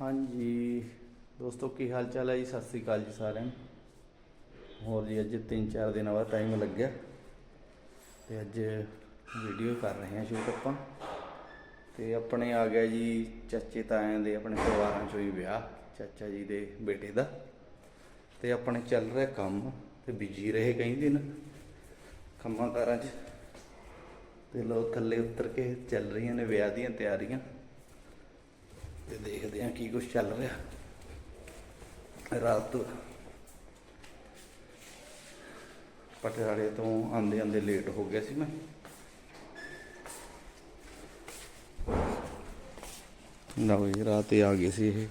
ਹਾਂਜੀ। ਦੋਸਤੋ, ਕੀ ਹਾਲ ਚਾਲ ਹੈ ਜੀ? ਸਤਿ ਸ੍ਰੀ ਅਕਾਲ ਜੀ ਸਾਰਿਆਂ ਨੂੰ। ਹੋਰ ਜੀ, ਅੱਜ 3-4 ਦਿਨਾਂ ਬਾਅਦ ਟਾਈਮ ਲੱਗਿਆ। ਤੇ ਅੱਜ ਵੀਡੀਓ ਕਰ ਰਹੇ ਹਾਂ ਸ਼ੂਟ ਆਪਾਂ। ਤੇ ਆਪਣੇ ਆ ਗਿਆ ਜੀ ਚਾਚੇ ਤਾਇਆਂ ਦੇ ਆਪਣੇ ਪਰਿਵਾਰਾਂ ਚੋਂ ਹੀ ਵਿਆਹ, ਚਾਚਾ ਜੀ ਦੇ ਬੇਟੇ ਦਾ। ਤੇ ਆਪਣੇ ਚੱਲ ਰਿਹਾ ਕੰਮ ਤੇ ਬਿਜ਼ੀ ਰਹੇ ਕਈ ਦਿਨ ਕੰਮਾਂ ਕਾਰਾਂ 'ਚ। ਤੇ ਲੋਕ ਥੱਲੇ ਉਤਰ ਕੇ ਚੱਲ ਰਹੀਆਂ ਨੇ ਵਿਆਹ ਦੀਆਂ ਤਿਆਰੀਆਂ। ਤੇ ਦੇਖਦੇ ਹਾਂ ਕੀ ਕੁਝ ਚੱਲ ਰਿਹਾ। ਰਾਤ ਪਟਿਆਲੇ ਤੋਂ ਆਂਦੇ ਆਂਦੇ ਲੇਟ ਹੋ ਗਿਆ ਸੀ ਮੈਂ। ਨਾ ਵੀ ਰਾਤ ਹੀ ਆ ਗਏ ਸੀ ਇਹ।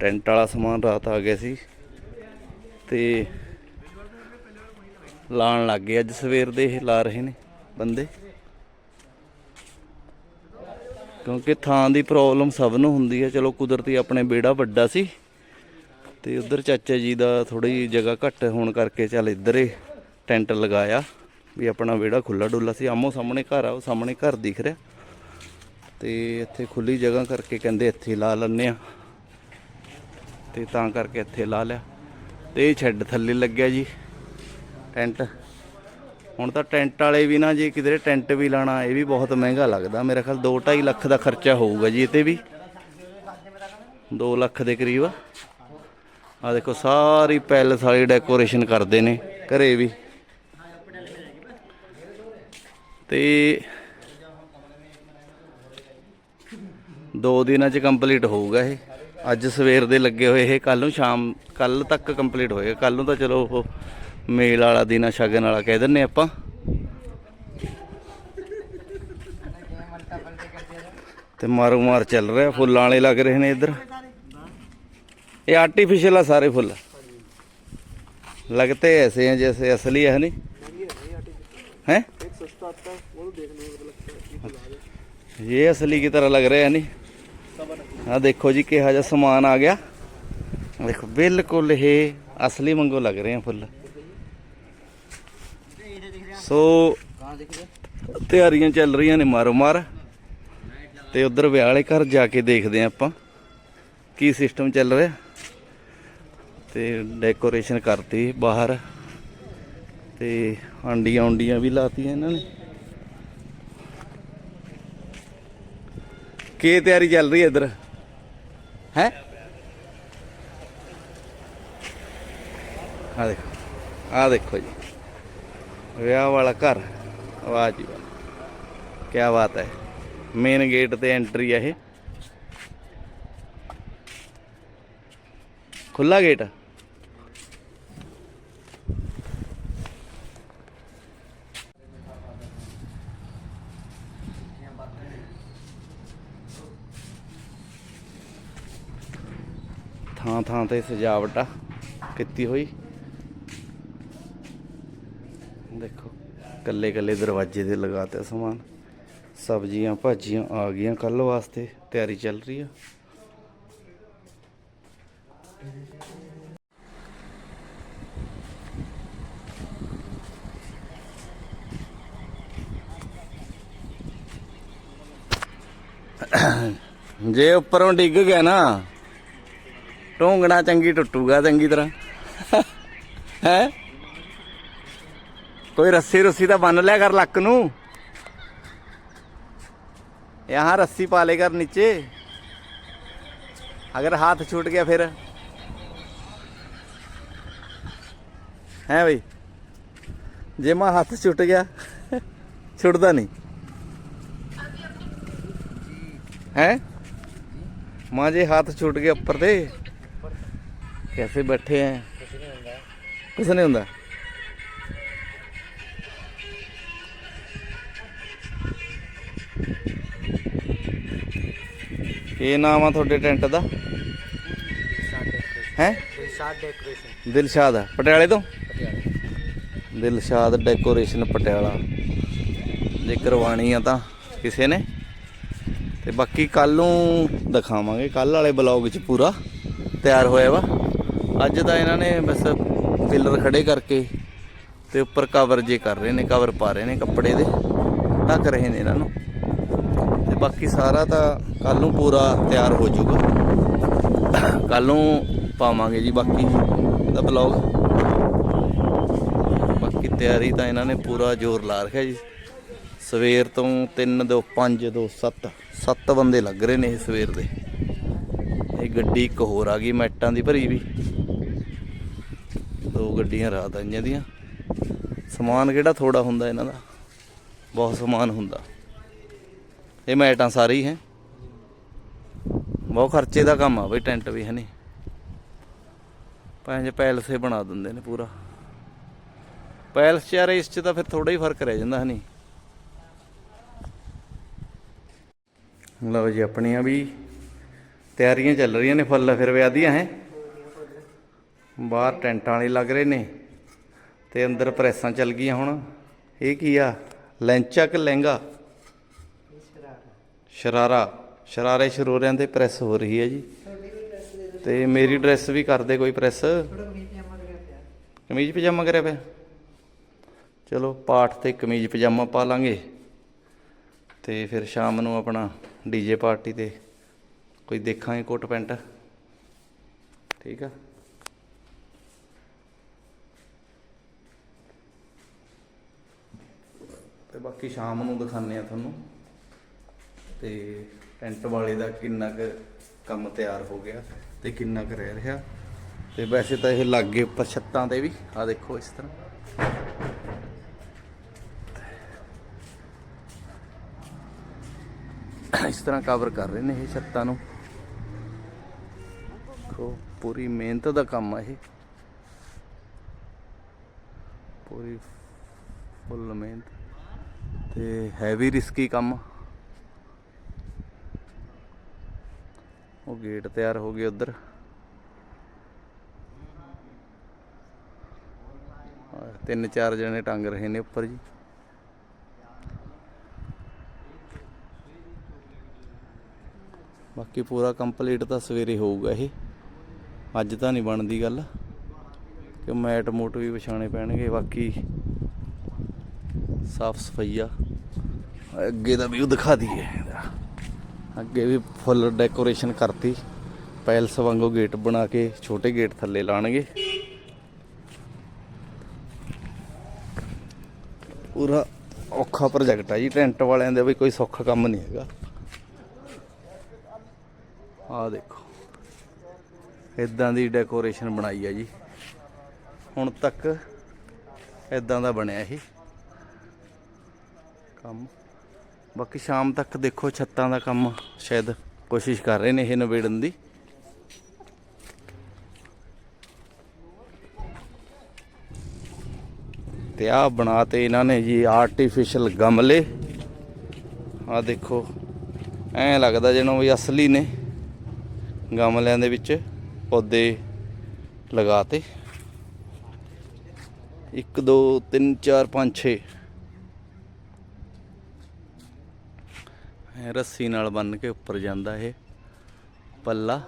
ਟੈਂਟ ਵਾਲਾ ਸਮਾਨ ਰਾਤ ਆ ਗਿਆ ਸੀ ਤੇ ਲਾਣ ਲੱਗ ਗਏ। ਅੱਜ ਸਵੇਰ ਦੇ ਇਹ ਲਾ ਰਹੇ ਨੇ ਬੰਦੇ। ਕਿਉਂਕਿ ਥਾਂ ਦੀ ਪ੍ਰੋਬਲਮ ਸਭ ਨੂੰ ਹੁੰਦੀ ਹੈ। ਚਲੋ ਕੁਦਰਤੀ ਆਪਣੇ ਬੇੜਾ ਵੱਡਾ ਸੀ ਤੇ ਉਧਰ ਚਾਚਾ ਜੀ ਦਾ ਥੋੜੀ ਜਗ੍ਹਾ ਘੱਟ ਹੋਣ ਕਰਕੇ ਚੱਲ ਇੱਧਰ ਟੈਂਟ ਲਗਾਇਆ ਵੀ ਆਪਣਾ ਵਿਹੜਾ ਖੁੱਲਾ ਡੁੱਲਾ ਸੀ। ਆਮੋ ਸਾਹਮਣੇ ਘਰ ਆ, ਉਹ ਸਾਹਮਣੇ ਘਰ ਦਿਖ ਰਿਹਾ। ਤੇ ਇੱਥੇ ਖੁੱਲੀ ਜਗ੍ਹਾ ਕਰਕੇ ਕਹਿੰਦੇ ਇੱਥੇ ਲਾ ਲੈਂਦੇ ਆ ਤੇ ਤਾਂ ਕਰਕੇ ਇੱਥੇ ਲਾ ਲਿਆ। ਤੇ ਇਹ ਛੱਡ ਥੱਲੇ ਲੱਗਿਆ ਜੀ, ਟੈਂਟ। ਹੁਣ ਤਾਂ ਟੈਂਟ ਵਾਲੇ ਵੀ ਨਾ ਜੇ ਕਿਧਰੇ ਟੈਂਟ ਵੀ ਲਾਣਾ, ਇਹ ਵੀ ਬਹੁਤ ਮਹਿੰਗਾ ਲੱਗਦਾ। ਮੇਰੇ ਖਿਆਲ 2.5 ਲੱਖ ਦਾ ਖਰਚਾ ਹੋਊਗਾ ਜੀ ਇਹ ਤੇ ਵੀ। 2 ਲੱਖ ਦੇ ਕਰੀਬ। ਆ ਦੇਖੋ, ਸਾਰੀ ਪੈਲਸ ਵਾਲੀ ਡੈਕੋਰੇਸ਼ਨ ਕਰਦੇ ਨੇ ਘਰੇ ਵੀ। ਤੇ ਦੋ ਦਿਨਾਂ ਚ ਕੰਪਲੀਟ ਹੋਊਗਾ ਇਹ। ਅੱਜ ਸਵੇਰ ਦੇ ਲੱਗੇ ਹੋਏ ਇਹ ਕੱਲ ਨੂੰ ਸ਼ਾਮ ਕੱਲ ਤੱਕ ਕੰਪਲੀਟ ਹੋਏਗਾ। ਕੱਲ ਨੂੰ ਤਾਂ ਚਲੋ ਉਹ ਮੇਲ ਵਾਲਾ ਦਿਨ ਆ ਸ਼ਗਨ ਵਾਲਾ ਕਹਿ ਦਿੰਨੇ ਆਪਾਂ ਤੇ ਮਾਰੂ ਮਾਰ ਚੱਲ ਰਿਹਾ ਫੁੱਲਾਂ ਵਾਲੇ ਲੱਗ ਰਹੇ ਨੇ ਇੱਧਰ ਇਹ ਆਰਟੀਫੀਸ਼ੀਅਲ ਆ ਸਾਰੇ ਫੁੱਲ लगते ऐसे हैं जैसे असली है नहीं हैं ये असली की तरह लग रहे हैं नहीं ਆ ਦੇਖੋ ਜੀ ਕਿਹਾ ਜਿਹਾ ਸਮਾਨ ਆ ਗਿਆ ਆਹ ਦੇਖੋ ਬਿਲਕੁਲ ਇਹ ਅਸਲੀ ਵਾਂਗੂ ਲੱਗ ਰਹੇ ਆ ਫੁੱਲ ਸੋ ਤਿਆਰੀਆਂ ਚੱਲ ਰਹੀਆਂ ਨੇ ਮਾਰੋ ਮਾਰ। ਤੇ ਉਧਰ ਵਿਆਹ ਵਾਲੇ ਘਰ ਜਾ ਕੇ ਦੇਖਦੇ ਆ ਆਪਾਂ ਕੀ ਸਿਸਟਮ ਚੱਲ ਰਿਹਾ। ਤੇ ਡੈਕੋਰੇਸ਼ਨ ਕਰਤੀ ਬਾਹਰ। ਤੇ ਆਂਡੀਆਂ ਉਂਡੀਆਂ ਵੀ ਲਾਤੀਆਂ ਇਹਨਾਂ ਨੇ। ਕੀ ਤਿਆਰੀ ਚੱਲ ਰਹੀ ਹੈ ਇੱਧਰ? ਹੈ? ਆ ਦੇਖੋ। ਆ ਦੇਖੋ ਜੀ। ਵਿਆਹ ਵਾਲਾ ਘਰ। ਵਾਹ ਜੀ ਵਾਹ ਕੀ ਬਾਤ ਹੈ। ਮੇਨ ਗੇਟ ਤੇ ਐਂਟਰੀ ਹੈ ਇਹ। ਖੁੱਲਾ ਗੇਟ ਥਾਂ ਥਾਂ ਤੇ ਸਜਾਵਟ ਆ ਕੀਤੀ ਹੋਈ ਦੇਖੋ ਕੱਲੇ ਕੱਲੇ ਦਰਵਾਜ਼ੇ ਦੇ ਲਗਾਤੇ ਸਮਾਨ। ਸਬਜ਼ੀਆਂ, ਭਾਜੀਆਂ ਆ ਗਈਆਂ ਕੱਲ ਵਾਸਤੇ। ਤਿਆਰੀ ਚੱਲ ਰਹੀ ਆ। ਜੇ ਉੱਪਰੋਂ ਡਿੱਗ ਗਿਆ ਨਾ, ਢੋਂਗਣਾ ਚੰਗੀ ਟੁੱਟੂਗਾ, ਚੰਗੀ ਤਰ੍ਹਾਂ। ਹੈ? ਕੋਈ ਰੱਸੀ ਰੁੱਸੀ ਤਾਂ ਬੰਨ ਲਿਆ ਕਰ ਲੱਕ ਨੂੰ यहाँ रस्सी पाले कर नीचे अगर हाथ छूट गया फिर है भाई जे मां हाथ छूट गया छुटता नहीं है मां जे हाथ छूट गया ऊपर से कैसे बैठे हैं कुछ नहीं होता ਕੀ ਨਾਮ ਆ ਤੁਹਾਡੇ ਟੈਂਟ ਦਾ? ਹੈ? ਦਿਲਸ਼ਾਦ ਡੈਕੋਰੇਸ਼ਨ ਦਿਲਸ਼ਾਦ ਪਟਿਆਲੇ ਤੋਂ? ਦਿਲਸ਼ਾਦ ਡੈਕੋਰੇਸ਼ਨ ਪਟਿਆਲਾ। ਜੇ ਕਰਵਾਣੀ ਆ ਤਾਂ ਕਿਸੇ ਨੇ। ਤੇ ਬਾਕੀ ਕੱਲ ਨੂੰ ਦਿਖਾਵਾਂਗੇ ਕੱਲ ਵਾਲੇ ਬਲੌਗ ਵਿੱਚ ਪੂਰਾ ਤਿਆਰ ਹੋਇਆ ਵਾ। ਅੱਜ ਤਾਂ ਇਹਨਾਂ ਨੇ ਬਸ ਪਿਲਰ ਖੜੇ ਕਰਕੇ ਤੇ ਉੱਪਰ ਕਵਰ ਜੇ ਕਰ ਰਹੇ ਨੇ ਕਵਰ ਪਾ ਰਹੇ ਨੇ ਕੱਪੜੇ ਦੇ। ਢੱਕ ਰਹੇ ਨੇ ਇਹਨਾਂ ਨੂੰ। ਬਾਕੀ ਸਾਰਾ ਤਾਂ ਕੱਲ ਨੂੰ ਪੂਰਾ ਤਿਆਰ ਹੋ ਜਾਊਗਾ। ਕੱਲ ਨੂੰ ਪਾਵਾਂਗੇ ਜੀ ਬਾਕੀ ਦਾ ਬਲੌਗ ਬਾਕੀ ਤਿਆਰੀ ਤਾਂ ਇਹਨਾਂ ਨੇ ਪੂਰਾ ਜ਼ੋਰ ਲਾ ਰੱਖਿਆ ਜੀ। ਸਵੇਰ ਤੋਂ 3 2 5 2 7 7 ਬੰਦੇ ਲੱਗ ਰਹੇ ਨੇ ਇਹ ਸਵੇਰ ਦੇ। ਇਹ ਗੱਡੀ ਇੱਕ ਹੋਰ ਆ ਗਈ, ਮੈਟਾਂ ਦੀ ਭਰੀ ਵੀ। ਦੋ ਗੱਡੀਆਂ ਰਾਤ ਆਈਆਂ ਦੀਆਂ। ਸਮਾਨ ਕਿਹੜਾ ਥੋੜਾ ਹੁੰਦਾ ਇਹਨਾਂ ਦਾ? ਬਹੁਤ ਸਮਾਨ ਹੁੰਦਾ। ਇਹ ਮੈਟਾਂ ਸਾਰੀ ਹੈ। ਬਹੁਤ ਖਰਚੇ ਦਾ ਕੰਮ ਆ ਬਈ, ਟੈਂਟ ਵੀ ਹੈ ਨਹੀਂ ਪੰਜ ਪੈਲਸੇ ਬਣਾ ਦਿੰਦੇ ਨੇ ਪੂਰਾ। ਪੈਲਸ ਚ ਯਾਰ ਇਸ ਚ ਤਾਂ ਫਿਰ ਥੋੜਾ ਹੀ ਫ਼ਰਕ ਰਹਿ ਜਾਂਦਾ, ਹੈ ਨਹੀਂ ਲਓ ਜੀ, ਆਪਣੀਆਂ ਵੀ ਤਿਆਰੀਆਂ ਚੱਲ ਰਹੀਆਂ ਨੇ ਫੁੱਲ, ਫਿਰ ਵਿਆਹ ਦੀਆਂ ਹੈ। ਬਾਹਰ ਟੈਂਟਾਂ ਵਾਲੇ ਲੱਗ ਰਹੇ ਨੇ ਤੇ ਅੰਦਰ ਪ੍ਰੈਸਾਂ ਚੱਲ ਗਈਆਂ ਹੁਣ। ਇਹ ਕੀ ਆ? ਲੈਂਚਾ ਕਿ ਲਹਿੰਗਾ? ਸ਼ਰਾਰਾ ਸ਼ਰਾਰੇ ਸ਼ਰੋਰਿਆਂ ਤੇ ਪ੍ਰੈਸ ਹੋ ਰਹੀ ਹੈ ਜੀ। ਤੇ ਮੇਰੀ ਡਰੈਸ ਵੀ ਕਰਦੇ ਕੋਈ ਪ੍ਰੈਸ ਕਮੀਜ਼ ਪਜਾਮਾ ਕਰਿਆ ਪਿਆ। ਚਲੋ ਪਾਠ ਤੇ ਕਮੀਜ਼ ਪਜਾਮਾ ਪਾ ਲਾਂਗੇ। ਤੇ ਫਿਰ ਸ਼ਾਮ ਨੂੰ ਆਪਣਾ ਡੀਜੇ ਪਾਰਟੀ ਤੇ ਕੋਈ ਦੇਖਾਂਗੇ ਕੋਟ ਪੈਂਟ। ਠੀਕ ਆ? ਤੇ ਬਾਕੀ ਸ਼ਾਮ ਨੂੰ ਦਿਖਾਉਂਦੇ ਆ ਤੁਹਾਨੂੰ। ਤੇ ਟੈਂਟ ਵਾਲੇ ਦਾ ਕਿੰਨਾ ਕੁ ਕੰਮ ਤਿਆਰ ਹੋ ਗਿਆ ਤੇ ਕਿੰਨਾ ਕੁ ਰਹਿ ਰਿਹਾ। ਤੇ ਵੈਸੇ ਤਾਂ ਇਹ ਲੱਗੇ ਉੱਪਰ ਛੱਤਾਂ ਤੇ ਵੀ ਆ ਦੇਖੋ ਇਸ ਤਰ੍ਹਾਂ। ਇਸ ਤਰ੍ਹਾਂ ਕਵਰ ਕਰ ਰਹੇ ਨੇ ਇਹ ਛੱਤਾਂ ਨੂੰ। ਦੇਖੋ, ਪੂਰੀ ਮਿਹਨਤ ਦਾ ਕੰਮ ਆ ਇਹ। ਪੂਰੀ ਫੁੱਲ ਮਿਹਨਤ। ਤੇ ਹੈਵੀ ਰਿਸਕੀ ਕੰਮ। ਉਹ ਗੇਟ ਤਿਆਰ ਹੋ ਗਿਆ ਉਧਰ। ਤਿੰਨ ਚਾਰ ਜਣੇ ਟੰਗ ਰਹੇ ਨੇ ਉੱਪਰ ਜੀ। ਬਾਕੀ ਪੂਰਾ ਕੰਪਲੀਟ ਤਾਂ ਸਵੇਰੇ ਹੋਊਗਾ ਇਹ। ਅੱਜ ਤਾਂ ਨਹੀਂ ਬਣਦੀ ਗੱਲ। ਕਿ ਮੈਟ ਮੋਟ ਵੀ ਵਿਛਾਣੇ ਪੈਣਗੇ, ਬਾਕੀ ਸਾਫ਼ ਸਫਾਈਆ ਅੱਗੇ ਦਾ ਵੀਊ ਦਿਖਾ ਦਈਏ ਅੱਗੇ ਵੀ ਫੁੱਲ ਡੈਕੋਰੇਸ਼ਨ ਕਰਤੀ। ਪੈਲਸ ਵਾਂਗੂ ਗੇਟ ਬਣਾ ਕੇ ਛੋਟੇ ਗੇਟ ਥੱਲੇ ਲਾਣਗੇ। ਪੂਰਾ ਔਖਾ ਪ੍ਰੋਜੈਕਟ ਆ ਜੀ, ਟੈਂਟ ਵਾਲਿਆਂ ਦੇ ਵੀ ਕੋਈ ਸੌਖਾ ਕੰਮ ਨਹੀਂ ਹੈਗਾ। ਆਹ ਦੇਖੋ। ਇਦਾਂ ਦੀ ਡੈਕੋਰੇਸ਼ਨ ਬਣਾਈ ਆ ਜੀ। ਹੁਣ ਤੱਕ ਇਦਾਂ ਦਾ ਬਣਿਆ ਇਹ। ਕੰਮ। ਬਾਕੀ ਸ਼ਾਮ ਤੱਕ ਦੇਖੋ ਛੱਤਾਂ ਦਾ ਕੰਮ ਸ਼ਾਇਦ ਕੋਸ਼ਿਸ਼ ਕਰ ਰਹੇ ਨੇ ਇਹ ਨਿਬੇੜਨ ਦੀ। ਤੇ ਆਹ ਬਣਾਤੇ ਇਹਨਾਂ ਨੇ ਜੀ ਆਰਟੀਫੀਸ਼ੀਅਲ ਗਮਲੇ। ਆਹ ਦੇਖੋ, ਐਂ ਲੱਗਦਾ ਜਿਵੇਂ ਵੀ ਅਸਲੀ ਨੇ ਗਮਲਿਆਂ ਦੇ ਵਿੱਚ ਪੌਦੇ ਲਗਾਤੇ 1 2 3 4 5 6 ਰੱਸੀ ਨਾਲ ਬੰਨ ਕੇ ਉੱਪਰ ਜਾਂਦਾ ਇਹ ਪੱਲਾ।